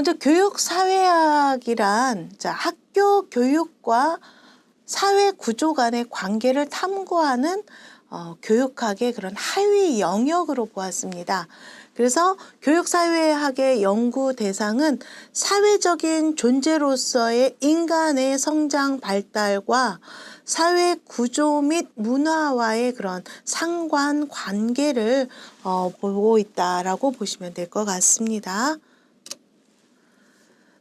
먼저 교육 사회학이란 자, 학교 교육과 사회 구조 간의 관계를 탐구하는 어, 교육학의 그런 하위 영역으로 보았습니다. 그래서 교육사회학의 연구 대상은 사회적인 존재로서의 인간의 성장 발달과 사회 구조 및 문화와의 그런 상관 관계를 어, 보고 있다라고 보시면 될 것 같습니다.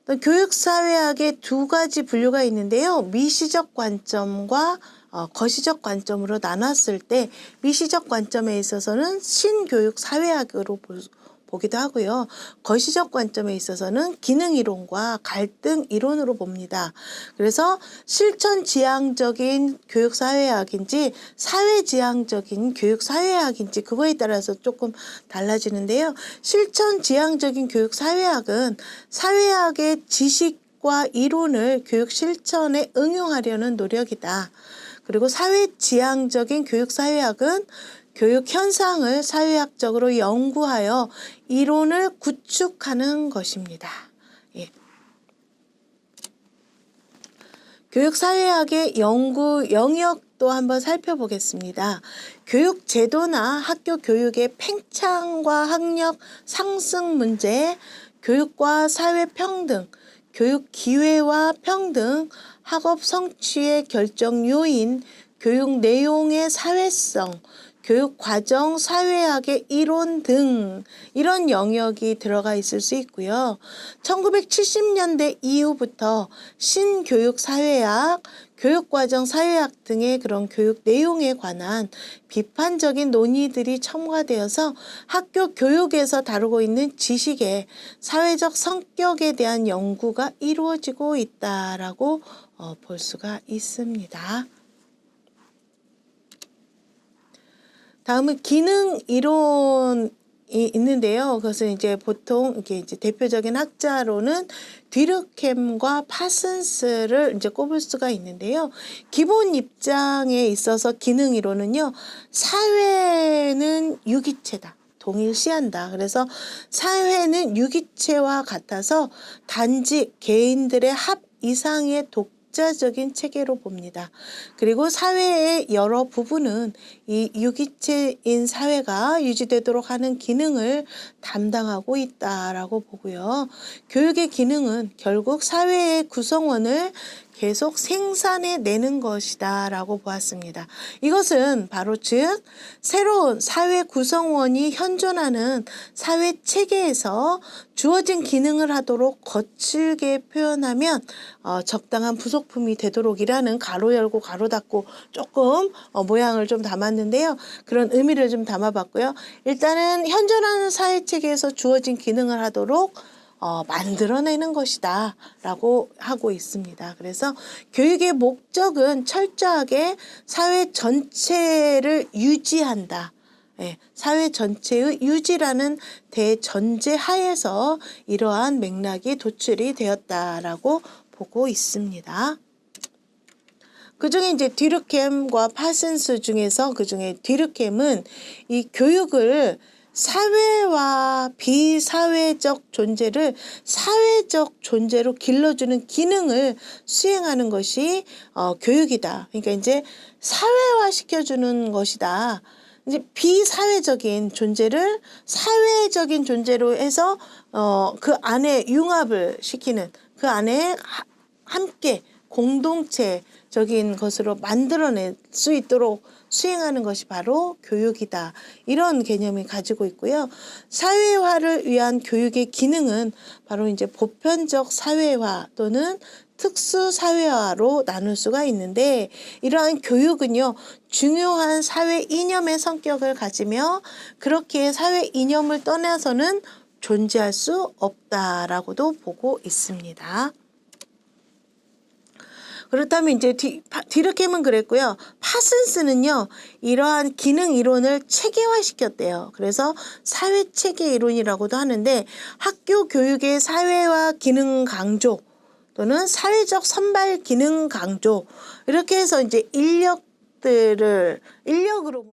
또 교육사회학의 두 가지 분류가 있는데요. 미시적 관점과 어, 거시적 관점으로 나눴을 때 미시적 관점에 있어서는 신교육 사회학으로 보, 보기도 하고요. 거시적 관점에 있어서는 기능 이론과 갈등 이론으로 봅니다. 그래서 실천 지향적인 교육 사회학인지 사회 지향적인 교육 사회학인지 그거에 따라서 조금 달라지는데요. 실천 지향적인 교육 사회학은 사회학의 지식과 이론을 교육 실천에 응용하려는 노력이다. 그리고 사회 지향적인 교육 사회학은 교육 현상을 사회학적으로 연구하여 이론을 구축하는 것입니다. 예. 교육 사회학의 연구 영역도 한번 살펴보겠습니다. 교육 제도나 학교 교육의 팽창과 학력 상승 문제, 교육과 사회 평등, 교육 기회와 평등, 학업 성취의 결정 요인, 교육 내용의 사회성, 교육 과정 사회학의 이론 등 이런 영역이 들어가 있을 수 있고요. 1970년대 이후부터 신교육 사회학, 교육 과정 사회학 등의 그런 교육 내용에 관한 비판적인 논의들이 첨가되어서 학교 교육에서 다루고 있는 지식의 사회적 성격에 대한 연구가 이루어지고 있다라고 어, 볼 수가 있습니다. 다음은 기능 이론이 있는데요. 그것은 이제 보통 이게 이제 대표적인 학자로는 뒤르켐과 파슨스를 이제 꼽을 수가 있는데요. 기본 입장에 있어서 기능 이론은요. 사회는 유기체다. 동일시한다. 그래서 사회는 유기체와 같아서 단지 개인들의 합 이상의 독 독자적인 체계로 봅니다. 그리고 사회의 여러 부분은 이 유기체인 사회가 유지되도록 하는 기능을 담당하고 있다라고 보고요. 교육의 기능은 결국 사회의 구성원을 계속 생산해 내는 것이다 라고 보았습니다. 이것은 바로 즉 새로운 사회 구성원이 현존하는 사회 체계에서 주어진 기능을 하도록 거칠게 표현하면 어, 적당한 부속품이 되도록이라는 가로 열고 가로 닫고 조금 어, 모양을 좀 담았는데요. 그런 의미를 좀 담아봤고요. 일단은 현존하는 사회 체계에서 주어진 기능을 하도록 어, 만들어내는 것이다 라고 하고 있습니다. 그래서 교육의 목적은 철저하게 사회 전체를 유지한다. 예, 사회 전체의 유지라는 대전제 하에서 이러한 맥락이 도출이 되었다라고 보고 있습니다. 그 중에 이제 디르켐과 파슨스 중에서 그 중에 디르켐은 이 교육을 사회와 비사회적 존재를 사회적 존재로 길러주는 기능을 수행하는 것이 어, 교육이다. 그러니까 이제 사회화 시켜주는 것이다. 이제 비사회적인 존재를 사회적인 존재로 해서 어, 그 안에 융합을 시키는 그 안에 하, 함께 공동체적인 것으로 만들어낼 수 있도록 수행하는 것이 바로 교육이다. 이런 개념이 가지고 있고요. 사회화를 위한 교육의 기능은 바로 이제 보편적 사회화 또는 특수 사회화로 나눌 수가 있는데 이러한 교육은요 중요한 사회 이념의 성격을 가지며 그렇게 사회 이념을 떠나서는 존재할 수 없다라고도 보고 있습니다. 그렇다면 이제 디, 파, 디르켐은 그랬고요. 파슨스는요. 이러한 기능 이론을 체계화시켰대요. 그래서 사회 체계 이론이라고도 하는데 학교 교육의 사회화 기능 강조 또는 사회적 선발 기능 강조 이렇게 해서 이제 인력들을 인력으로